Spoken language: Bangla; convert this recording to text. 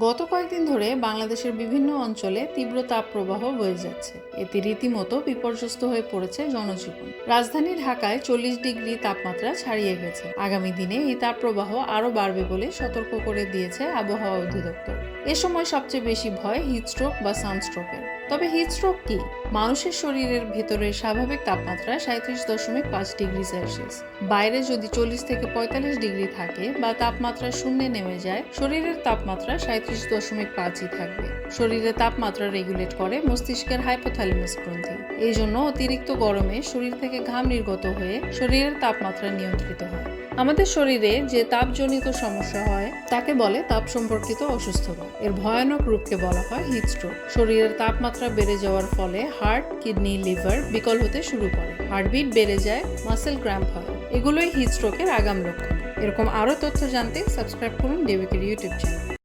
গত কয়েকদিন ধরে বাংলাদেশের বিভিন্ন অঞ্চলে তীব্র তাপপ্রবাহ বয়ে যাচ্ছে। এতে রীতিমতো বিপর্যস্ত হয়ে পড়েছে জনজীবন। রাজধানী ঢাকায় চল্লিশ ডিগ্রি তাপমাত্রা ছাড়িয়ে গেছে। আগামী দিনে এই তাপপ্রবাহ আরও বাড়বে বলে সতর্ক করে দিয়েছে আবহাওয়া অধিদপ্তর। এ সময় সবচেয়ে বেশি ভয় হিটস্ট্রোক বা সানস্ট্রোকের। তবে হিটস্ট্রোক কি? মানুষের শরীরের ভেতরের স্বাভাবিক তাপমাত্রা সাঁত্রিশ দশমিক পাঁচ ডিগ্রি সেলসিয়াস। বাইরে যদি চল্লিশ থেকে পঁয়তাল্লিশ ডিগ্রি থাকে বা তাপমাত্রা শূন্যে নেমে যায়, শরীরের তাপমাত্রা সাঁত্রিশ দশমিক পাঁচই থাকবে। শরীরের তাপমাত্রা রেগুলেট করে মস্তিষ্কের হাইপোথ্যালামাস গ্রন্থি। এই জন্য অতিরিক্ত গরমে শরীর থেকে ঘাম নির্গত হয়ে শরীরের তাপমাত্রা নিয়ন্ত্রিত হয়। আমাদের শরীরে যে তাপজনিত সমস্যা হয়, তাকে বলে তাপ সম্পর্কিত অসুস্থতা। এর ভয়ানক রূপকে বলা হয় হিটস্ট্রোক শরীরের তাপমাত্রা বেড়ে যাওয়ার ফলে হার্ট কিডনি লিভার বিকল হতে শুরু করে। হার্টবিট বেড়ে যায় মাসেল ক্র্যাম্প হয়। এগুলোই হিটস্ট্রোকের আগাম লক্ষণ। এরকম আরও তথ্য জানতে সাবস্ক্রাইব করুন ডেভিকের ইউটিউব চ্যানেল